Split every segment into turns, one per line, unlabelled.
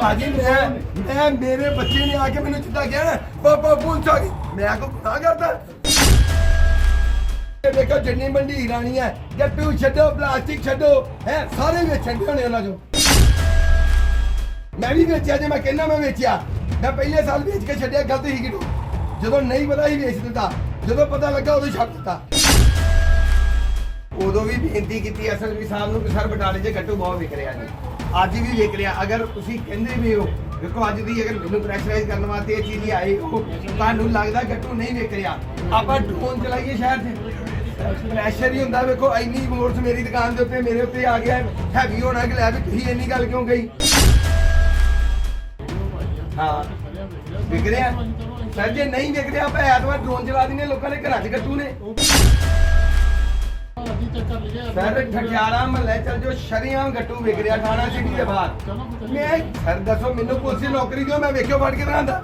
ਭਾਜੀ, ਮੈਂ ਮੈਂ, ਮੇਰੇ ਬੱਚੇ ਨੇ ਆ ਕੇ ਮੈਨੂੰ ਜਿੱਦਾਂ ਕਿਹਾ ਨਾ ਪਾਪਾ ਪੁਲਿਸ ਆ ਗਈ। ਮੈਂ ਕੋ ਗੁਨਾਹ ਕਰਦਾ। ਇਹ ਦੇਖੋ ਜਿੰਨੀ ਮੰਡੀ ਰਾਣੀ ਹੈ ਗੱਟੂ ਛੱਡੋ, ਪਲਾਸਟਿਕ ਛੱਡੋ, ਹੈ, ਸਾਰੇ ਵੇਚਣ ਦੇ ਹੋਣੇ ਉਹਨਾਂ ਚੋਂ। ਮੈਂ ਵੀ ਵੇਚਿਆ, ਜੇ ਮੈਂ ਕਹਿੰਦਾ ਮੈਂ ਵੇਚਿਆ। ਮੈਂ ਪਹਿਲੇ ਸਾਲ ਵੇਚ ਕੇ ਛੱਡਿਆ, ਗਲਤ ਹੀ ਕਿਡੂ ਜਦੋਂ ਨਹੀਂ ਪਤਾ ਹੀ ਵੇਚ ਦਿੱਤਾ, ਜਦੋਂ ਪਤਾ ਲੱਗਾ ਉਦੋਂ ਛੱਡ ਦਿੱਤਾ। ਉਦੋਂ ਵੀ ਬੇਨਤੀ ਕੀਤੀ, ਅਸਲ ਵੀ ਸਾਹਿਬ ਨੂੰ ਕਿ ਸਰ ਬਟਾਲੇ 'ਚ ਗੱਟੂ ਬਹੁਤ ਵਿਕ ਰਿਹਾ ਜੀ। ਅੱਜ ਵੀ ਵਿਕ ਰਿਹਾ ਅਗਰ ਤੁਸੀਂ ਕਹਿੰਦੇ ਵੀ ਹੋ, ਦੇਖੋ ਅੱਜ ਦੀ ਅਗਰ ਮੈਨੂੰ ਪ੍ਰੈਸ਼ਰਾਈਜ਼ ਕਰਨ ਵਾਸਤੇ ਇਹ ਚੀਜ਼ ਆਈ ਹੋ, ਤੁਹਾਨੂੰ ਲੱਗਦਾ ਗੱਟੂ ਨਹੀਂ ਵਿਕ ਰਿਹਾ। ਆਪਾਂ ਡਰੋਨ ਚਲਾਈਏ ਸ਼ਹਿਰ 'ਚ। ਪ੍ਰੈਸ਼ਰ ਹੀ ਹੁੰਦਾ ਵੇਖੋ, ਇੰਨੀ ਮੋਰਸ ਮੇਰੀ ਦੁਕਾਨ ਦੇ ਉੱਤੇ, ਮੇਰੇ ਉੱਤੇ ਆ ਗਿਆ। ਹੈਵੀ ਹੋਣਾ ਕਿ ਲੈ ਵੀ ਤੁਸੀਂ ਇੰਨੀ ਗੱਲ ਕਿਉਂ ਗਈ ਹਾਂ। ਵਿਕ ਰਿਹਾ। ਸਰ, ਜੇ ਨਹੀਂ ਵਿਕ ਰਿਹਾ, ਆਪਾਂ ਐਤਵਾਰ ਡਰੋਨ ਚਲਾ ਦਿੰਦੇ ਲੋਕਾਂ ਦੇ ਘਰਾਂ 'ਚ ਗੱਟੂ ਨੇ। ਸਰ ਠਠਿਆਰਾ ਮਹੱਲੇ ਚੱਲ ਜੋ ਸ਼ਰੀਆਂ ਗੱਟੂ ਵਿਕ ਰਿਹਾ ਥਾਣਾ ਸਿਟੀ ਦੇ ਬਾਹਰ। ਮੈਂ ਸਰ ਦੱਸੋ ਮੈਨੂੰ ਪੁਲਿਸ ਦੀ ਨੌਕਰੀ ਦਿਓ ਮੈਂ ਵੇਖਿਓ ਫੜ ਕੇ ਦਰਾਂਦਾ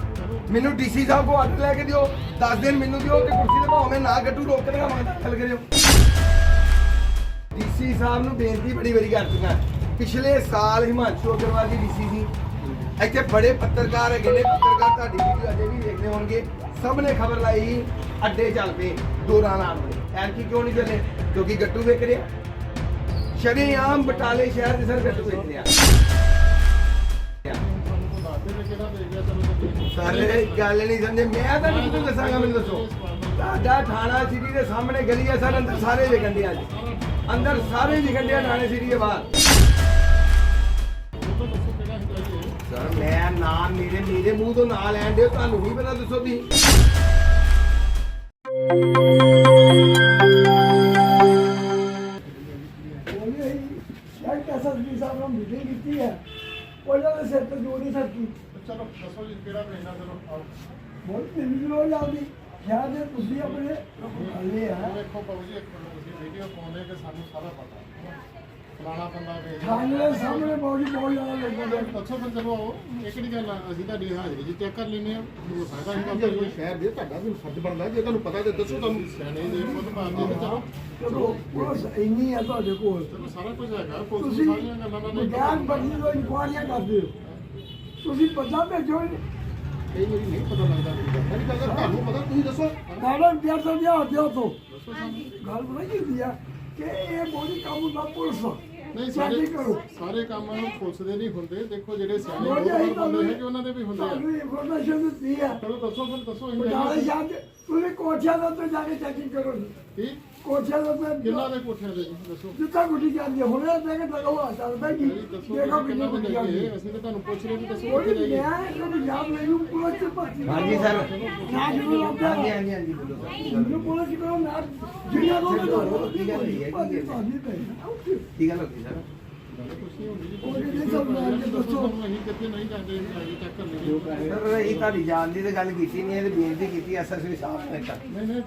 ਮੈਨੂੰ ਡੀਸੀ ਸਾਹਿਬ ਕੋ ਆਰਡਰ ਲੈ ਕੇ ਦਿਓ 10 ਦਿਨ ਮੈਨੂੰ ਦਿਓ ਤੇ ਕੁਰਸੀ ਤੇ ਭਾਵੇਂ ਮੈਂ ਨਾ ਗੱਟੂ ਰੋਕ ਕੇ ਦਗਾ ਮੰਗਦਾ ਚੱਲ ਕਰਿਓ। ਡੀਸੀ ਸਾਹਿਬ ਨੂੰ ਬੇਨਤੀ ਬੜੀ ਵਾਰੀ ਕਰ ਚੁੱਕਾ ਪਿਛਲੇ ਸਾਲ ਹਿਮਾਂਸ਼ੂ ਅਗਰਵਾਲ ਜੀ ਡੀਸੀ ਸੀ। ਇੱਥੇ ਬੜੇ ਪੱਤਰਕਾਰ ਹੈਗੇ ਨੇ ਪੱਤਰਕਾਰ ਤੁਹਾਡੀ ਵੀਡੀਓ ਅਜੇ ਵੀ ਦੇਖਦੇ ਹੋਣਗੇ। ਸਭ ਨੇ ਖਬਰ ਲਾਈ ਅੱਡੇ ਚੱਲ ਪਏ ਦੌਰਾਨ ਆਉਣ ਵਾਲੇ ਕਿਉਂ ਨਹੀਂ ਚੱਲੇ? ਕਿਉਂਕਿ ਗੱਟੂ ਵੇਚ ਰਿਹਾ। ਸ਼ਰੇਆਮ ਬਟਾਲੇ ਸ਼ਹਿਰ ਦੇ ਸਰ ਗੱਟੂ ਵੇਚ ਰਿਹਾ। ਸਾਰੇ ਗੱਲ ਨਹੀਂ ਸਮਝੇ। ਮੈਂ ਤਾਂ ਨਹੀਂ ਤੁਹਾਨੂੰ ਦੱਸਾਂਗਾ, ਮੈਨੂੰ ਦੱਸੋ। ਤੁਹਾਡਾ ਥਾਣਾ ਸਿਟੀ ਦੇ ਸਾਹਮਣੇ ਗਲੀ ਹੈ ਸਰ, ਅੰਦਰ ਸਾਰੇ ਵਿਕਣ ਦੇ ਅੱਜ ਅੰਦਰ ਸਾਰੇ ਵਿਕਣ ਦੇ ਥਾਣੇ ਸਿਟੀ ਦੇ ਬਾਹਰ। ਸਰ, ਮੈਂ ਨਾਮ ਮੇਰੇ ਮੇਰੇ ਮੂੰਹ ਤੋਂ ਨਾ ਲੈਣ ਦਿਓ, ਤੁਹਾਨੂੰ ਵੀ ਪਤਾ ਦੱਸੋ ਤੁਸੀਂ।
ਉਹਨਾਂ ਦੇ ਸਿਰ ਤੇ ਜੋ ਨਹੀਂ
ਚਲੋ ਦੱਸੋ ਜੀ ਕਿਹੜਾ ਮਹੀਨਾ ਚਲੋ
ਬਹੁਤ ਨਿੰਦੀ ਰੋ ਜਾਂਦੀ ਸ਼ਾਇਦ ਇਹ ਤੁਸੀਂ ਆਪਣੇ ਹੱਲੇ ਆ
ਦੇਖੋ ਬਾਬੂ ਜੀ, ਇੱਕ ਮਿੰਟ, ਤੁਸੀਂ ਵੀਡੀਓ ਪਾਉਂਦੇ ਕਿ ਸਾਨੂੰ ਸਾਰਾ ਪਤਾ। ਫਲਾਣਾ ਬੰਦਾ ਵੇਚ
ਥਾਣੇ ਦੇ ਸਾਹਮਣੇ ਬਹੁਤ ਹੀ ਬਹੁਤ ਜ਼ਿਆਦਾ ਲੋਕਾਂ ਦੇ
ਦੱਸੋ ਫਿਰ ਚਲੋ ਆਓ ਇਹ ਕਿਹੜੀ ਗੱਲ ਆ ਅਸੀਂ ਤੁਹਾਡੀ ਹਾਜ਼ਰੀ ਜੀ ਚੈੱਕ ਕਰ ਲੈਨੇ ਆ ਹੋ ਸਕਦਾ ਅਸੀਂ ਗੱਲ ਕੋਈ ਸ਼ਹਿਰ ਦੇ ਤੁਹਾਡਾ ਵੀ ਫਰਜ਼ ਬਣਦਾ ਜੇ ਤੁਹਾਨੂੰ ਪਤਾ ਤੇ ਦੱਸੋ ਤੁਹਾਨੂੰ। ਸਿਆਣੇ ਜੀ ਖੁਦ ਮਾਰਦੇ ਤੇ ਚਲੋ
ਚਲੋ ਪੁਲਿਸ ਇੰਨੀ ਹੈ ਤੁਹਾਡੇ ਕੋਲ।
ਚਲੋ ਸਾਰਾ ਕੁਝ ਹੈਗਾ ਪੁਲਿਸ
ਤੁਸੀਂ
ਨੂੰ ਸਾਰੀਆਂ ਗੱਲਾਂ ਦਾ ਨਹੀਂ
ਗਿਆਨ ਬੜੀ ਤੋਂ ਇਨਕੁਆਰੀਆਂ ਕਰਦੇ ਹੋ। ਤੁਸੀਂ ਪਤਾ ਭੇਜੋ
ਕਈ ਵਾਰੀ ਨਹੀਂ ਪਤਾ ਲੱਗਦਾ ਮੇਰੀ ਗੱਲ। ਤੁਹਾਨੂੰ ਪਤਾ ਤੁਸੀਂ ਦੱਸੋ।
ਮੈਡਮ ਪਿਆਰ ਤੋਂ ਲਿਆ ਦਿਓ ਤੋਂ ਗੱਲ ਬਣਾ ਕੀ ਹੁੰਦੀ ਆ? ਕਿ ਇਹ ਬੋਲੀ ਕਾਬੂ ਦਾ ਪੁਲਿਸ ਦਾ
ਨਹੀਂ
ਸਾਰੇ
ਸਾਰੇ
ਕਰੋ।
ਸਾਰੇ ਕੰਮ ਪੁਲਿਸ ਦੇ ਨਹੀਂ ਹੁੰਦੇ। ਦੇਖੋ ਜਿਹੜੇ ਸਿਆਣੇ
ਰੋਜ਼
ਲੋਕ
ਇਹੀ
ਬੰਦੇ ਹੈਗੇ ਉਹਨਾਂ ਦੇ ਵੀ ਹੁੰਦੇ ਆ।
ਤੁਹਾਨੂੰ ਇਨਫੋਰਮੇਸ਼ਨ ਦਿੱਤੀ ਹੈ
ਚਲੋ ਦੱਸੋ ਫਿਰ ਦੱਸੋ ਅਸੀਂ ਜਾਈਏ।
ਸ਼ਾਹ ਚ ਤੁਸੀਂ ਕੋਠਿਆਂ ਦੇ ਉੱਤੇ ਜਾ ਕੇ ਚੈਕਿੰਗ ਕਰੋ ਜੀ।
ਕੀ?
ਕੋਠਿਆਂ ਦੇ ਉੱਤੇ
ਕਿੰਨਾ ਦੇ ਕੋਠਿਆਂ ਦੇ ਜੀ? ਦੱਸੋ।
ਜਿੱਥਾ ਗੁੱਡੀ ਜਾਂਦੀ ਹੈ ਹੁਣੇ ਦੇ ਕੇ ਲਗਾਵਾ ਚੱਲਦਾ ਜੀ।
ਨਹੀਂ ਦੱਸੋ
ਦੇਖੋ
ਕਿੰਨਾ
ਕਿੰਨੀ
ਦੇ
ਗੁੱਡੀ ਜਾਂਦੀ
ਜਾਈਏ
ਹੈ
ਅਸੀਂ ਤਾਂ ਤੁਹਾਨੂੰ ਪੁੱਛ ਰਹੇ ਵੀ ਦੱਸੋ
ਉਹ
ਕਿੱਥੇ ਜਾਈਏ
ਮੈਂ ਇਹਨੂੰ ਯਾਦ ਮੈਨੂੰ ਪੁਲਿਸ ਚ ਭਰਤੀ
ਹਾਂਜੀ ਸਰ।
ਨਾ ਜਦੋਂ ਲੱਭਿਆ
ਹਾਂਜੀ ਹਾਂਜੀ ਹਾਂਜੀ ਬੋਲੋ ਸਰ।
ਮੈਨੂੰ ਪੁਲਿਸ ਕਰੋ ਨਾ ਜਿਹੜੀਆਂ ਲੋਕ ਤੁਹਾਨੂੰ
ਕੀ ਗੱਲ ਹੋਈ ਹੈ? ਕੀ ਗੱਲ ਹੋ ਗਈ ਸਰ ਸਰ, ਇਹ ਤੁਹਾਡੀ ਜਾਣ ਦੀ ਤਾਂ ਗੱਲ ਕੀਤੀ ਨਹੀਂ ਇਹ ਬੇਨਤੀ ਕੀਤੀ ਐਸਐਸਪੀ ਸਾਹਿਬ ਨੇ ਤਾਂ।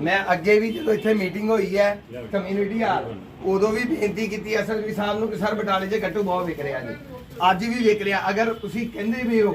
ਮੈਂ ਅੱਗੇ ਵੀ ਜਦੋਂ ਇੱਥੇ ਮੀਟਿੰਗ ਹੋਈ ਹੈ, ਕਮਿਊਨਿਟੀ ਹਾਲ, ਉਦੋਂ ਵੀ ਬੇਨਤੀ ਕੀਤੀ ਐਸਐਸਪੀ ਸਾਹਿਬ ਨੂੰ ਕਿ ਸਰ ਬਟਾਲੇ 'ਚ ਗੱਟੂ ਬਹੁਤ ਵਿਕ ਰਿਹਾ ਜੀ। ਅੱਜ ਵੀ ਵਿਕ ਰਿਹਾ। ਅਗਰ ਤੁਸੀਂ ਕਹਿੰਦੇ ਵੀ ਹੋ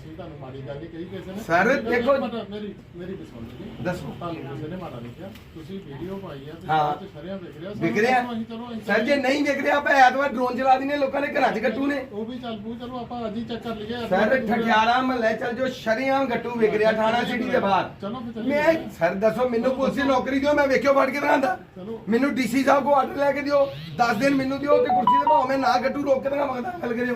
ਮਾੜੀ ਗੱਲ ਨਹੀਂ ਕਹੀ ਕਿਸੇ ਨੇ।
Sir,
ਮੇਰੀ-
ਦੇਖੋ-
ਮੇਰੀ ਮੇਰੀ ਸੁਣ ਜੀ
ਦੱਸੋ।
ਤੁਹਾਨੂੰ ਕਿਸੇ ਨੇ ਮਾੜਾ ਨਹੀਂ ਕਿਹਾ ਤੁਸੀਂ ਵੀਡੀਓ ਪਾਈ ਆ ਤੇ
ਹਾਂ।
ਤੇ ਸ਼ਰਿਆਂ ਵਿਕ ਰਿਹਾ।
ਵਿਕ ਰਿਹਾ।
ਅਸੀਂ ਚਲੋ ਅਸੀਂ
ਸਰ ਜੇ ਨਹੀਂ ਵਿਕ ਰਿਹਾ ਆਪਾਂ ਐਤਵਾਰ ਡਰੋਨ ਚਲਾ ਦਿੰਦੇ ਲੋਕਾਂ ਦੇ ਘਰਾਂ 'ਚ ਗੱਟੂ ਨੇ।
ਉਹ ਵੀ ਚੱਲ ਪੂ ਚਲੋ ਆਪਾਂ ਅੱਜ ਹੀ ਚੈੱਕ ਕਰ ਲਈਏ
ਸਰ ਠਠਿਆਰਾ ਮਹੱਲੇ ਚੱਲ ਜੋ ਸ਼ਰੀਆਂ ਗੱਟੂ ਵਿਕ ਰਿਹਾ ਥਾਣਾ ਸਿਟੀ ਦੇ ਬਾਹਰ।
ਚਲੋ ਫਿਰ ਚੱਲੀਏ।
ਮੈਂ ਸਰ ਦੱਸੋ ਮੈਨੂੰ ਪੁਲਿਸ ਦੀ ਨੌਕਰੀ ਦਿਓ ਮੈਂ ਵੇਖਿਓ ਫੜ ਕੇ ਦਰਾਂਦਾ
ਚਲੋ।
ਮੈਨੂੰ ਡੀਸੀ ਸਾਹਿਬ ਕੋ ਆਰਡਰ ਲੈ ਕੇ ਦਿਓ 10 ਦਿਨ ਮੈਨੂੰ ਦਿਓ ਤੇ ਕੁਰਸੀ ਤੇ ਭਾਵੇਂ ਮੈਂ ਨਾ ਗੱਟੂ ਰੋਕ ਕੇ ਦਗਾ ਮੰਗਦਾ ਗੱਲ ਕਰਿਓ।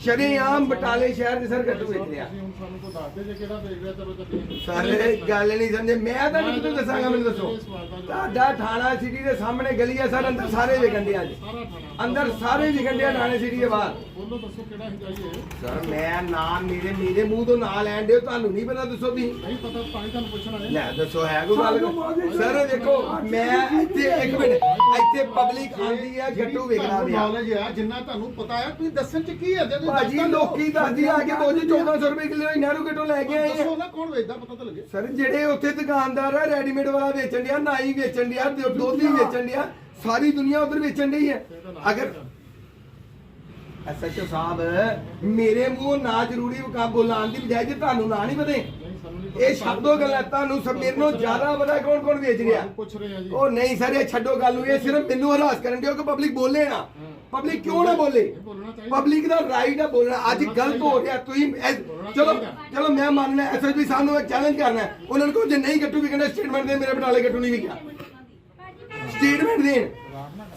ਸ਼ਰੇਆਮ ਬਟਾਲੇ ਸ਼ਹਿਰ ਦੇ ਸਰ ਗੱਟੂ ਵੇਚ ਰਿਹਾ
ਤੁਸੀਂ ਹੁਣ ਸਾਨੂੰ ਕੋਈ ਦੱਸ ਦੇ ਜੇ ਕਿਹੜਾ ਵੇਚ ਰਿਹਾ ਚਲੋ ਚੱਲੀਏ
ਸਾਰੇ ਗੱਲ ਨਹੀਂ ਸਮਝੇ। ਮੈਂ ਤਾਂ ਕਿਦੋਂ ਦੱਸਾਂਗਾ ਮੈਨੂੰ ਦੱਸੋ। ਤੁਹਾਡਾ ਥਾਣਾ ਸਿਟੀ ਦੇ ਸਾਹਮਣੇ ਗਲੀ ਹੈ ਸਰ ਅੰਦਰ ਸਾਰੇ ਵਿਕਣ
ਸਾਰਾ ਥਾਣਾ।
ਅੰਦਰ ਸਾਰੇ ਵਿਕਣ ਦੇ ਥਾਣੇ ਸਿਟੀ ਦੇ ਬਾਹਰ।
ਬੋਲੋ ਦੱਸੋ ਕਿਹੜਾ ਹੀ ਜਾਈਏ
ਸਰ ਮੈਂ ਨਾਮ ਮੇਰੇ ਮੇਰੇ ਮੂੰਹ ਤੋਂ ਨਾਂ ਲੈਣ ਦਿਓ ਤੁਹਾਨੂੰ ਨਹੀਂ ਪਤਾ ਦੱਸੋ ਵੀ
ਨਹੀਂ ਪਤਾ ਤਾਂ ਹੀ ਤੁਹਾਨੂੰ ਪੁੱਛਣਾ ਹੈ
ਲੈ ਦੱਸੋ ਹੈ ਕੋਈ ਗੱਲ? ਸਰ ਦੇਖੋ ਮੈਂ ਇੱਥੇ ਇੱਕ ਮਿੰਟ ਇੱਥੇ ਪਬਲਿਕ ਆਂਦੀ ਹੈ ਗੱਟੂ ਵਿਕਣਾ ਪਿਆ।
ਨੌਲੇਜ ਆ ਜਿੰਨਾ ਤੁਹਾਨੂੰ ਪਤਾ ਹੈ ਤੁਸੀਂ ਦੱਸਣ ਚ ਕੀ ਹੈ ਜੇ
ਭਾਜੀ। ਲੋਕੀ ਦੱਸਦੀ ਆ ਕੇ ਦੋ ਜੀ 1400 ਰੁਪਏ ਕਿਲੋ ਨਹਿਰੂ ਗੱਟੂ ਲੈ ਕੇ ਆਏ ਆ।
ਦੱਸੋ ਨਾ ਕੌਣ ਵੇਚਦਾ ਪਤਾ ਤਾਂ ਲੱਗੇ।
ਸਰ ਜਿਹੜੇ ਉੱਥੇ ਦੁਕਾਨਦਾਰ ਆ ਰੈਡੀਮੇਡ ਵਾਲਾ ਵੇਚਣ ਡਿਆ ਨਾਈ ਵੇਚਣ ਡਿਆ ਦੁੱਧ ਹੀ ਵੇਚਣ ਡਿਆ ਸਾਰੀ ਦੁਨੀਆ ਉਧਰ ਵੇਚਣ ਡਈ ਹੈ ਅਗਰ ਐਸਐਚਓ ਸਾਹਿਬ ਮੇਰੇ ਮੂੰਹ ਨਾ ਜ਼ਰੂਰੀ ਵਕਾ ਬੋਲਾਂ ਦੀ ਬਜਾਏ ਜੇ ਤੁਹਾਨੂੰ ਨਾ ਨਹੀਂ ਪਤੇ। ਇਹ ਛੱਡੋ ਗੱਲਾਂ ਤੁਹਾਨੂੰ ਸਭ ਮੇਰੇ ਨਾਲੋਂ ਜ਼ਿਆਦਾ ਪਤਾ ਕੌਣ ਕੌਣ ਵੇਚ ਰਿਹਾ।
ਪੁੱਛ ਰਹੇ ਆ ਜੀ।
ਉਹ ਨਹੀਂ ਸਰ ਇਹ ਛੱਡੋ ਗੱਲ ਨੂੰ ਇਹ ਸਿਰਫ ਮੈਨੂੰ ਹਰਾਸ ਕਰਨ ਦਿਓ ਕਿ ਪਬਲਿਕ ਬੋਲੇ ਨਾ। ਪਬਲਿਕ ਕਿਉਂ ਨਾ ਬੋਲੇ? ਪਬਲਿਕ ਦਾ ਰਾਈਟ ਆ ਬੋਲਣਾ। ਅੱਜ ਗਲਤ ਹੋ ਰਿਹਾ। ਤੁਸੀਂ ਚਲੋ ਚਲੋ ਮੈਂ ਮੰਨਣਾ ਐਸਐਸਪੀ ਸਾਹਿਬ ਨੂੰ ਚੈਲੰਜ ਕਰਨਾ। ਹੈ। ਉਹਨਾਂ ਨੂੰ ਕਹੋ ਜੇ ਨਹੀਂ ਗੱਟੂ ਵਿਕਣਾ ਸਟੇਟਮੈਂਟ ਦੇ ਮੇਰੇ ਬਟਾਲੇ ਗੱਟੂ ਨਹੀਂ ਵਿਕਿਆ ਸਟੇਟਮੈਂਟ ਦੇਣ।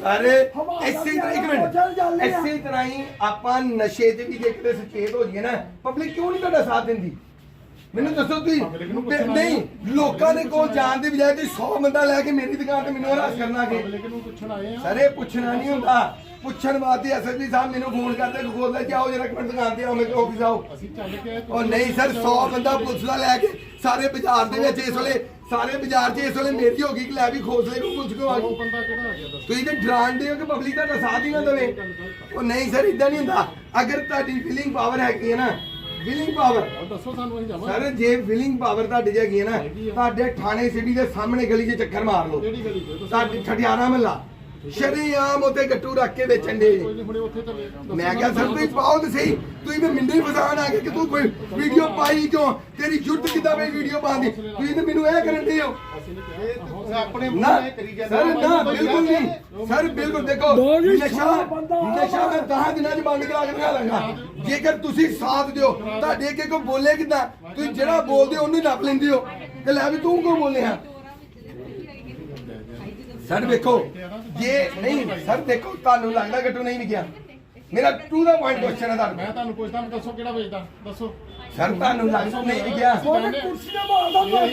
ਸਾਰੇ ਇਸੇ ਤਰ੍ਹਾਂ ਇੱਕ ਮਿੰਟ। ਇਸੇ ਤਰ੍ਹਾਂ ਹੀ ਆਪਾਂ ਨਸ਼ੇ 'ਚ ਵੀ ਜੇ ਕਿਤੇ ਸੁਚੇਤ ਹੋ ਜਾਈਏ ਨਾ ਪਬਲਿਕ ਕਿਉਂ ਨਹੀਂ ਤੁਹਾਡਾ ਸਾਥ ਦਿੰਦੀ? ਮੈਨੂੰ ਦੱਸੋ ਤੁਸੀਂ।
Public ਨੂੰ ਪੁੱਛਣਾ
ਨਹੀਂ ਲੋਕਾਂ ਦੇ ਕੋਲ ਜਾਣ ਦੀ ਬਜਾਏ ਤੁਸੀਂ 100 ਬੰਦਾ ਲੈ ਕੇ ਮੇਰੀ ਦੁਕਾਨ ਤੇ ਮੈਨੂੰ ਹਰਾਸ ਕਰਨਾ ਕਿ
ਪਬਲਿਕ ਨੂੰ ਪੁੱਛਣ ਆਏ ਆ।
ਸਰ ਇਹ ਪੁੱਛਣਾ ਨਹੀਂ ਹੁੰਦਾ। ਪੁੱਛਣ ਵਾਸਤੇ ਐਸਐਸਪੀ ਸਾਹਿਬ ਮੈਨੂੰ ਫੋਨ ਕਰਦੇ ਕਿ ਖੋਲ ਲੈ ਜਾਓ ਜਰਾ ਇੱਕ ਮਿੰਟ ਦੁਕਾਨ ਤੇ ਆਓ ਮੇਰੇ ਆਫਿਸ ਆਓ।
ਅਸੀਂ ਚੱਲ ਕੇ ਆਏ।
ਉਹ ਨਹੀਂ ਸਰ 100 ਬੰਦਾ ਪੁਲਿਸ ਦਾ ਲੈ ਕੇ ਸਾਰੇ ਬਾਜ਼ਾਰ ਦੇ ਵਿੱਚ ਇਸ ਵੇਲੇ ਸਾਰੇ ਬਾਜ਼ਾਰ 'ਚ ਇਸ ਵੇਲੇ ਮੇਰੀ ਹੋ ਗਈ ਕਿ ਲੈ ਵੀ ਖੋਸਲੇ ਨੂੰ ਪੁਲਿਸ ਕੋ ਆ
ਉਹ
ਗਈ।
ਬੰਦਾ ਕਿਹੜਾ ਆ ਗਿਆ ਦੱਸੋ।
ਤੁਸੀਂ ਤੇ ਡਰਾਉਂਦੇ ਹੋ ਕਿ ਪਬਲਿਕ ਦਾ ਸਾਥ ਹੀ ਨਾ ਦੇਵੇ? ਉਹ ਨਹੀਂ ਸਰ ਇਦਾਂ ਨਹੀਂ ਹੁੰਦਾ। ਅਗਰ ਤੁਹਾਡੀ ਫੀਲਿੰਗ ਪਾਵਰ ਹੈਗੀ ਹੈ ਨਾ ਵਿਲਿੰਗ ਪਾਵਰ
ਉਹ ਦੱਸੋ ਸਾਨੂੰ ਅਸੀਂ ਜਾਵਾਂਗੇ।
ਸਰ ਜੇ ਵਿਲਿੰਗ ਪਾਵਰ ਤੁਹਾਡੀ 'ਚ ਹੈਗੀ ਹੈ ਨਾ ਤੁਹਾਡੇ ਥਾਣੇ ਸਿਟੀ ਦੇ ਸਾਹਮਣੇ ਗਲੀ 'ਚ ਚੱਕਰ ਮਾਰ ਲਓ।
ਕਿਹੜੀ ਗਲੀ
ਤੁਹਾਡੀ ਠਠਿਆਣਾ ਮਹੱਲਾ। ਸ਼ਰੀਆਮ ਉਤੇ ਗੱਟੂ ਰੱਖ ਕੇ ਵੇਚਣ ਦੇ। ਮੈਂ ਕਿਹਾ ਸਰ ਤੁਸੀਂ ਪਾਓ ਤੇ ਸਹੀ ਤੁਸੀਂ ਤੇ ਮਿੰਦੇ ਫਸਾਣ ਆ ਗਏ ਕਿ ਤੂੰ ਕੋਈ ਵੀਡੀਓ ਪਾਈ ਕਿਉਂ? ਤੇਰੀ ਜੁੱਟ ਕਿੱਦਾਂ ਬਈ ਵੀਡੀਓ ਪਾਉਂਦੀ ਤੁਸੀਂ ਤੇ ਮੈਨੂੰ ਇਹ ਕਰਨ ਦੇ ਹੋ।
ਅਸੀਂ ਨਹੀਂ ਕਿਹਾ
ਆਪਣੇ
ਨਾ
ਮੂੰਹ ਨਾਲ ਕਰੀ ਜਾਂਦੇ
ਸਰ ਨਾ ਬਿਲਕੁਲ ਨਹੀਂ। ਸਰ ਬਿਲਕੁਲ ਦੇਖੋ ਨਸ਼ਾ
ਆ
ਨਸ਼ਾ ਮੈਂ 10 ਦਿਨਾਂ ਚ ਬੰਦ ਕਰਾ ਕੇ ਦਿਖਾ ਲਾਂਗਾ ਜੇਕਰ ਤੁਸੀਂ ਸਾਥ ਦਿਓ ਤੁਹਾਡੇ ਅੱਗੇ ਕੋਈ ਬੋਲੇ ਕਿਦਾਂ? ਤੁਸੀਂ ਜਿਹੜਾ ਬੋਲਦੇ ਹੋ ਉਹਨੂੰ ਨੱਪ ਲੈਂਦੇ ਹੋ। ਕਿ ਲੈ ਵੀ ਤੂੰ ਕਿਉਂ ਬੋਲਿਆ ਸਰ ਵੇਖੋ ਜੇ ਨਹੀਂ ਸਰ ਦੇਖੋ ਤੁਹਾਨੂੰ ਲੱਗਦਾ ਗੱਟੂ ਨਹੀਂ ਵਿਕਿਆ? ਮੇਰਾ ਟੂ ਦਾ ਪੁਆਇੰਟ ਕੁਐਸਚਨ ਹੈ ਤੁਹਾਨੂੰ।
ਮੈਂ ਤੁਹਾਨੂੰ ਪੁੱਛਦਾ ਮੈਂ ਦੱਸੋ ਕਿਹੜਾ ਵੇਚਦਾ? ਦੱਸੋ।
ਸਰ ਤੁਹਾਨੂੰ ਲੱਗਦਾ ਨਹੀਂ
ਉਹਨੇ ਮਾਰਦਾ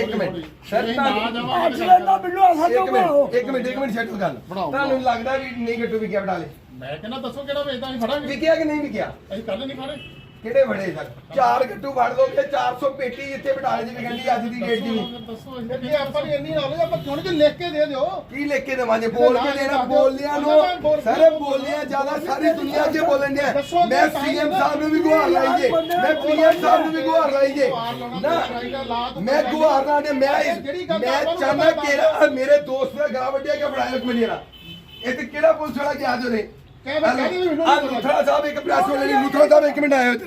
ਇੱਕ ਮਿੰਟ। ਸਰ ਤੁਹਾਨੂੰ
ਬਿੱਲੂ ਅਸਾਂ
ਇੱਕ
ਬਣਾਓ
ਮਿੰਟ ਇੱਕ ਮਿੰਟ ਇੱਕ ਮਿੰਟ ਛੱਡੋ ਗੱਲ। ਤੁਹਾਨੂੰ ਲੱਗਦਾ ਵੀ ਨਹੀਂ ਗੱਟੂ ਵਿਕਿਆ ਬਟਾਲੇ
ਮੈਂ ਕਹਿੰਦਾ ਦੱਸੋ ਕਿਹੜਾ ਵੇਚਦਾ ਅਸੀਂ ਫੜਾਂਗੇ।
ਵਿਕਿਆ ਕਿ ਨਹੀਂ ਵਿਕਿਆ?
ਅਸੀਂ ਕੱਲ ਨਹੀਂ ਫੜੇ।
ਕਿਹੜੇ ਬੜੇ ਸਰ? ਚਾਰ ਗੱਟੂ ਫੜ ਦੋ ਤੇ 400 ਪੇਟੀ ਇੱਥੇ ਬਟਾਲੇ ਦੀ ਵਿਕਣ ਦੀ ਅੱਜ ਦੀ ਡੇਟ ਦੀ।
ਜੇ ਆਪਾਂ ਨੂੰ ਇੰਨੀ ਨੌਲੇਜ ਆਪਾਂ ਕਿਉਂ ਨਹੀਂ ਲਿਖ ਕੇ ਦੇ ਦਿਓ।
ਕੀ ਲਿਖ ਕੇ ਦੇਵਾਂ ਜੇ ਬੋਲ ਕੇ ਦੇਣਾ ਬੋਲਿਆਂ ਨੂੰ। ਸਾਰੇ ਬੋਲਿਆ ਜ਼ਿਆਦਾ ਸਾਰੀ ਦੁਨੀਆ 'ਚ ਬੋਲਣ ਡਿਆ। ਮੈਂ ਸੀਐਮ ਸਾਹਿਬ ਨੂੰ ਵੀ ਗੁਹਾਰ ਲਾਈ ਜੇ। ਮੈਂ ਪੀਐਮ ਸਾਹਿਬ ਨੂੰ ਵੀ ਗੁਹਾਰ ਲਾਈ ਜੇ। ਨਾ ਮੈਂ ਗੁਹਾਰ ਲਾ ਦੇ ਮੈਂ ਮੈਂ ਚਾਹਨਾ ਕਿ ਮੇਰੇ ਦੋਸਤ ਦਾ ਗਲਾ ਵੱਡਿਆ ਕਿ ਮਿੰਟ ਜਰਾ ਇਹ ਤੇ ਕਿਹੜਾ ਪੁਲਿਸ ਵਾਲਾ ਗਿਆ ਜੋਰੇ
ਕਹਿ ਮੈਂ ਕਹਿ ਦੇ ਮੈਨੂੰ
ਆ ਲੁਥਰਾ ਸਾਹਿਬ ਇੱਕ ਪ੍ਰੈਸ ਵਾਲੇ ਨੇ ਲੁਥਰਾ ਸਾਹਿਬ ਇੱਕ ਮਿੰਟ ਆਇਓ ਇੱਥੇ।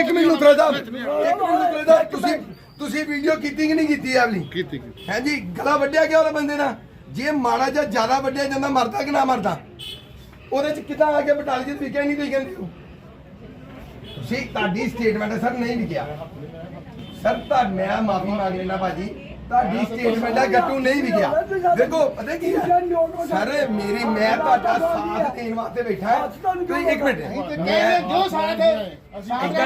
ਇੱਕ ਮਿੰਟ ਲੁਥਰਾ ਸਾਹਿਬ। ਇੱਕ ਮਿੰਟ ਲੁਥਰਾ ਸਾਹਿਬ ਤੁਸੀਂ ਤੁਸੀਂ ਵੀਡੀਓ ਕੀਤੀ ਕਿ ਨਹੀਂ ਕੀਤੀ ਆਵਲੀ
ਕੀਤੀ
ਹੈ ਜੀ ਗਲਾ ਵੱਢਿਆ ਗਿਆ ਉਹਦੇ ਬੰਦੇ ਨਾਲ? ਜੇ ਮਾੜਾ ਜਾਂ ਜ਼ਿਆਦਾ ਵੱਢਿਆ ਜਾਂਦਾ ਮਰਦਾ ਕਿ ਨਾ ਮਰਦਾ? ਉਹਦੇ ਚ ਕਿਦਾਂ ਆ ਕੇ ਬਟਾਲੀ ਵਿਕਿਆ ਨਹੀਂ ਤੁਸੀਂ ਕਹਿੰਦੇ ਹੋ? ਤੁਹਾਡੀ ਸਟੇਟਮੈਂਟ ਸਰ ਨਹੀਂ ਵਿਕਿਆ। ਸਰ ਤਾਂ ਮੈਂ ਮਾਫੀ ਮੰਗ ਲੈਣਾ ਭਾਜੀ। ਤੁਹਾਡੀ ਸਟੇਟਮੈਂਟ ਹੈ ਗੱਟੂ ਨਹੀਂ ਵਿਕਿਆ। ਦੇਖੋ ਪਤਾ ਕੀ ਹੈ ਸਰ ਮੇਰੀ ਮੈਂ ਤੁਹਾਡਾ ਸਾਥ ਦੇਣ ਵਾਸਤੇ ਬੈਠਾ ਹਾਂ। ਤੁਸੀਂ ਇੱਕ ਮਿੰਟ। ਮੈਂ
ਜੋ ਸਾਥ ਸਾਥ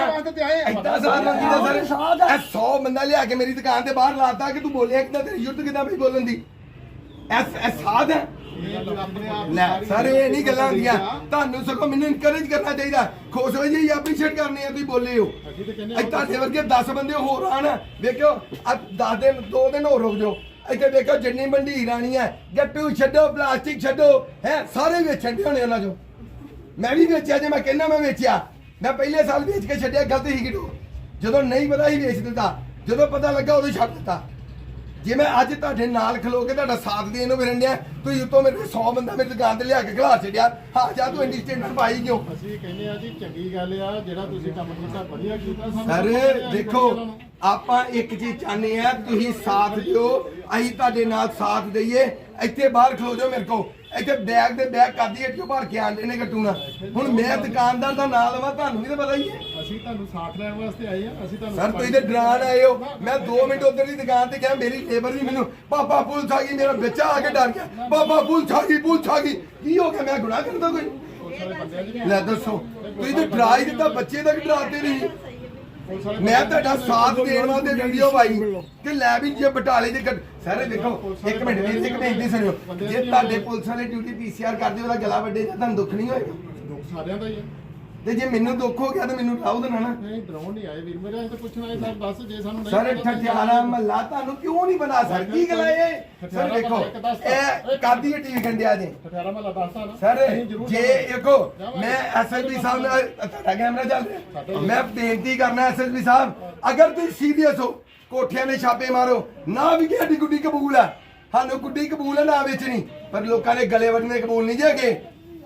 ਆਏ ਆ।
ਏਦਾਂ ਸਾਥ ਮੰਗੀ ਦਾ ਸਰ ਇਹ 100 ਬੰਦਾ ਲਿਆ ਕੇ ਮੇਰੀ ਦੁਕਾਨ ਤੇ ਬਾਹਰ ਲਾਤਾ ਕਿ ਤੂੰ ਬੋਲਿਆ ਕਿਦਾਂ ਤੇਰੀ ਯੁੱਧ ਕਿਦਾਂ ਬਈ ਬੋਲਣ ਦੀ? ਐਸ ਐਸ ਸਾਧ ਹੈ। ਲੈ ਸਾਰੇ ਇਹ ਨਹੀਂ ਗੱਲਾਂ ਹੁੰਦੀਆਂ। ਤੁਹਾਨੂੰ ਸਗੋਂ ਮੈਨੂੰ ਇਨਕਰੇਜ ਕਰਨਾ ਚਾਹੀਦਾ। ਖੁਸ਼ ਹੋ ਜੀ ਐਪਰੀਸ਼ੀਏਟ ਕਰਨੇ ਆ ਤੁਸੀਂ ਬੋਲੇ ਹੋ।
ਅਸੀਂ ਤੇ ਕਹਿੰਦੇ
ਅੱਜ ਤੁਹਾਡੇ ਵਰਗੇ 10 ਬੰਦੇ ਹੋਰ ਆਣ। ਵੇਖਿਓ ਆ 10 ਦਿਨ 2 ਦਿਨ ਹੋਰ ਰੁਕ ਜਾਓ। ਇੱਥੇ ਵੇਖੋ ਜਿੰਨੀ ਮੰਡੀ ਰਾਣੀ ਹੈ ਗੱਟੂ ਛੱਡੋ ਪਲਾਸਟਿਕ ਛੱਡੋ ਹੈ ਸਾਰੇ ਵੇਚਣ ਦੇ ਹੋਣੇ ਉਹਨਾਂ ਚੋਂ। ਮੈਂ ਵੀ ਵੇਚਿਆ ਜੇ ਮੈਂ ਕਹਿੰਦਾ ਮੈਂ ਵੇਚਿਆ। ਮੈਂ ਪਹਿਲੇ ਸਾਲ ਵੇਚ ਕੇ ਛੱਡਿਆ ਗਲਤ ਹੀ ਕਿਡੋ ਜਦੋਂ ਨਹੀਂ ਪਤਾ ਹੀ ਵੇਚ ਦਿੱਤਾ। ਜਦੋਂ ਪਤਾ ਲੱਗਾ ਉਦੋਂ ਛੱਡ ਦਿੱਤਾ।
ਜੇ ਮੈਂ ਅੱਜ ਤੁਹਾਡੇ ਨਾਲ ਖਲੋ ਕੇ ਤੁਹਾਡਾ ਸਾਥ ਦੇਣ ਨੂੰ ਫਿਰਨ ਡਿਆ ਤੁਸੀਂ ਉੱਤੋਂ ਮੇਰੇ 100 ਬੰਦਾ ਮੇਰੀ ਦੁਕਾਨ ਤੇ ਲਿਆ ਕੇ ਖਿਲਾ ਛੱਡਿਆ ਹਾਂ ਜਾ ਤੂੰ ਇੰਡੀ ਸਟੇਟਮੈਂਟ ਪਾਈ ਕਿਉਂ
ਅਸੀਂ ਕਹਿੰਦੇ ਆ ਜੀ ਚੰਗੀ ਗੱਲ ਆ ਜਿਹੜਾ ਤੁਸੀਂ ਕੰਮ ਕੀਤਾ ਵਧੀਆ ਕੀਤਾ ਸਾਨੂੰ
ਸਰ ਦੇਖੋ। ਆਪਾਂ ਇੱਕ ਚੀਜ਼ ਚਾਹੁੰਦੇ ਆ ਤੁਸੀਂ ਸਾਥ ਦਿਓ ਅਸੀਂ ਤੁਹਾਡੇ ਨਾਲ ਸਾਥ ਦਈਏ। ਇੱਥੇ ਬਾਹਰ ਖਲੋ ਜਾਓ ਮੇਰੇ ਕੋ ਇੱਥੇ ਬੈਗ ਦੇ ਬੈਗ ਕਰਦੀ ਏਟੀਓ ਭਰ ਕੇ ਆਂਦੇ ਨੇ ਹੁਣ ਮੈਂ ਦੁਕਾਨਦਾਰ ਦਾ ਨਾਂ ਲਵਾਂ ਤੁਹਾਨੂੰ ਵੀ ਤਾਂ ਪਤਾ ਹੀ ਹੈ।
ਅਸੀਂ ਤੁਹਾਨੂੰ ਸਾਥ ਲੈਣ ਵਾਸਤੇ ਆਏ ਆ ਅਸੀਂ ਤੁਹਾਨੂੰ
ਸਰ ਤੁਸੀਂ ਤੇ ਡਰਾਨ ਆਏ ਹੋ। ਮੈਂ 2 ਮਿੰਟ ਉਧਰ ਦੀ ਦੁਕਾਨ ਤੇ ਗਿਆ ਮੇਰੀ ਲੇਬਰ ਵੀ ਮੈਨੂੰ ਪਾਪਾ ਪੁਲਿਸ ਆ ਗਈ ਮੇਰਾ ਬੱਚਾ ਆ ਕੇ ਡਰ ਗਿਆ। ਪਾਪਾ ਪੁਲਿਸ ਆ ਗਈ ਪੁਲਿਸ ਆ ਗਈ। ਕੀ ਹੋ ਗਿਆ? ਮੈਂ ਗੁਨਾਹ ਕਰਦਾ ਕੋਈ? ਲੈ ਦੱਸੋ। ਤੁਸੀਂ ਤੇ ਡਰਾ ਹੀ ਦਿੱਤਾ ਬੱਚੇ ਤੱਕ ਡਰਾਤੇ ਨਹੀਂ। ਮੈਂ ਤੁਹਾਡਾ ਸਾਥ ਦੇਣ ਵਾਸਤੇ ਵੀਡੀਓ ਪਾਈ ਕਿ ਲੈ ਵੀ ਜੇ ਬਟਾਲੇ ਦੇ ਸਾਰੇ ਦੇਖੋ, ਇੱਕ ਮਿੰਟ ਵੀਰ ਜੀ, ਇੱਕ ਬੇਨਤੀ ਸੁਣਿਓ। ਜੇ ਤੁਹਾਡੇ ਪੁਲਿਸ ਵਾਲੇ ਡਿਊਟੀ ਪੀਸੀਆਰ ਕਰਦੇ ਉਹਦਾ ਗਲਾ ਵੱਡੇ ਜਾਂ ਤੁਹਾਨੂੰ ਦੁੱਖ ਨਹੀਂ ਹੋਏਗਾ?
ਦੁੱਖ ਸਾਰਿਆਂ ਦਾ ਹੀ ਆ
ਤੇ ਜੇ ਮੈਨੂੰ ਦੁੱਖ ਹੋ ਗਿਆ ਤਾਂ ਮੈਨੂੰ ਲਾਉ ਦੇਣਾ ਨਾ।
ਨਹੀਂ ਡਰਾਉਣ ਨਹੀਂ ਆਏ ਵੀਰ ਮੇਰੇ ਅਸੀਂ ਤਾਂ ਪੁੱਛਣ ਆਏ ਸਰ ਦੱਸ ਜੇ ਸਾਨੂੰ ਨਹੀਂ
ਸਰ
ਪਤਾ ਤਾਂ
ਠਠਿਆਰਾ ਮਹੱਲਾ ਤੁਹਾਨੂੰ ਕਿਉਂ ਨਹੀਂ ਬਣਾ ਸਰ? ਕੀ ਗੱਲ ਹੈ ਇਹ? ਸਰ ਦੇਖੋ ਇਹ ਕਾਦੀ ਟੀਵੀ ਗੰਡਿਆ ਜੇ
ਠਠਿਆਰਾ ਮਹੱਲਾ ਦੱਸਦਾ ਨਾ।
ਸਰ
ਅਸੀਂ ਜ਼ਰੂਰ
ਜੇ
ਜਾਵਾਂਗੇ।
ਦੇਖੋ ਮੈਂ ਐਸਐਸਪੀ ਸਾਹਿਬ ਨਾਲ ਤੁਹਾਡਾ ਕੈਮਰਾ ਚੱਲ ਰਿਹਾ। ਮੈਂ ਬੇਨਤੀ ਕਰਨਾ ਐਸਐਸਪੀ ਸਾਹਿਬ ਅਗਰ ਤੁਸੀਂ ਸੀਰੀਅਸ ਹੋ ਕੋਠਿਆਂ ਦੇ ਛਾਪੇ ਮਾਰੋ ਨਾ ਵੀ ਸਾਡੀ ਗੁੱਡੀ ਕਬੂਲ ਹੈ ਸਾਨੂੰ ਗੁੱਡੀ ਕਬੂਲ ਹੈ ਨਾ ਵੇਚਣੀ। ਪਰ ਲੋਕਾਂ ਦੇ ਗਲੇ ਵੱਢਣੇ ਕਬੂਲ ਨਹੀਂ ਜੇਗੇ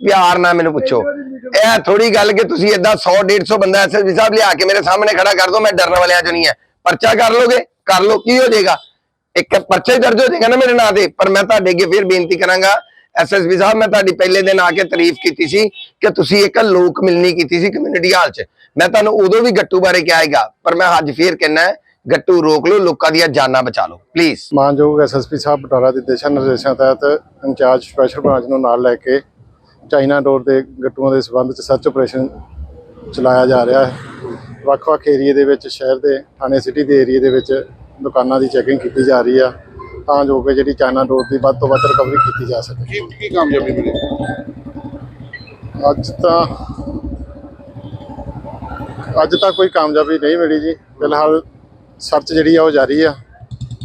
ਪਿਆਰ ਨਾਲ ਮੈਨੂੰ ਪੁੱਛੋ। ਇਹ ਥੋੜੀ ਗੱਲ ਕਿ ਤੁਸੀਂ ਏਦਾਂ 100 150 ਬੰਦਾ ਐਸਐਸਪੀ ਸਾਹਿਬ ਲਿਆ ਕੇ ਮੇਰੇ ਸਾਹਮਣੇ ਖੜਾ ਕਰ ਦੋ ਮੈਂ ਡਰਨ ਵਾਲਿਆਂ ਚੋਂ ਨਹੀਂ ਹੈ। ਪਰਚਾ ਕਰ ਲੋਗੇ? ਕਰ ਲੋ ਕੀ ਹੋ ਜਾਏਗਾ? ਇੱਕ ਪਰਚਾ ਹੀ ਦਰਜ ਹੋ ਜਾਏਗਾ ਨਾ ਮੇਰੇ ਨਾਂ ਤੇ। ਪਰ ਮੈਂ ਤੁਹਾਡੇ ਅੱਗੇ ਫਿਰ ਬੇਨਤੀ ਕਰਾਂਗਾ ਐਸਐਸਪੀ ਸਾਹਿਬ ਮੈਂ ਤੁਹਾਡੀ ਪਹਿਲੇ ਦਿਨ ਆ ਕੇ ਤਾਰੀਫ ਕੀਤੀ ਸੀ ਕਿ ਤੁਸੀਂ ਇੱਕ ਲੋਕ ਮਿਲਣੀ ਕੀਤੀ ਸੀ ਕਮਿਊਨਿਟੀ ਹਾਲ 'ਚ। ਮੈਂ ਤੁਹਾਨੂੰ ਉਦੋਂ ਵੀ ਗੱਟੂ ਬਾਰੇ ਕਿਹਾ ਹੈਗਾ ਪਰ ਮੈਂ ਅੱਜ ਫੇਰ ਕਹਿਣਾ ਹੈ ਗੱਟੂ ਰੋਕ ਲਓ ਲੋਕਾਂ ਦੀਆਂ ਜਾਨਾਂ ਬਚਾ ਲਓ ਪਲੀਜ਼
ਮਾਨਯੋਗ ਐਸਐਸਪੀ ਸਾਹਿਬ ਬਟਾਲਾ ਦੇ ਦਿਸ਼ਾ ਨਿਰਦੇਸ਼ਾਂ ਤਹਿਤ ਇੰਚਾਰਜ ਸਪੈਸ਼ਲ ਬ੍ਰਾਂਚ ਨੂੰ ਨਾਲ ਲੈ ਕੇ ਚਾਈਨਾ ਡੋਰ ਦੇ ਗੱਟੂਆਂ ਦੇ ਸਬੰਧ ਚ ਸਰਚ ਆਪਰੇਸ਼ਨ ਚਲਾਇਆ ਜਾ ਰਿਹਾ ਹੈ। ਵੱਖ-ਵੱਖ ਏਰੀਏ ਦੇ ਵਿੱਚ ਸ਼ਹਿਰ ਦੇ ਥਾਣੇ ਸਿਟੀ ਦੇ ਏਰੀਏ ਦੇ ਵਿੱਚ ਦੁਕਾਨਾਂ ਦੀ ਚੈਕਿੰਗ ਕੀਤੀ ਜਾ ਰਹੀ ਆ ਤਾਂ ਜੋ ਕਿ ਜਿਹੜੀ ਚਾਈਨਾ ਡੋਰ ਦੀ ਵੱਧ ਤੋਂ ਵੱਧ ਰਿਕਵਰੀ ਕੀਤੀ ਜਾ ਸਕੇ।
ਕੀ ਕੀ ਕਾਮਯਾਬੀ ਮਿਲੀ
ਅੱਜ ਤਾਂ ਅੱਜ ਤਾਂ ਕੋਈ ਕਾਮਯਾਬੀ ਨਹੀਂ ਮਿਲੀ ਜੀ। ਫਿਲਹਾਲ ਸਰਚ ਜਿਹੜੀ ਆ ਉਹ ਜਾਰੀ ਆ।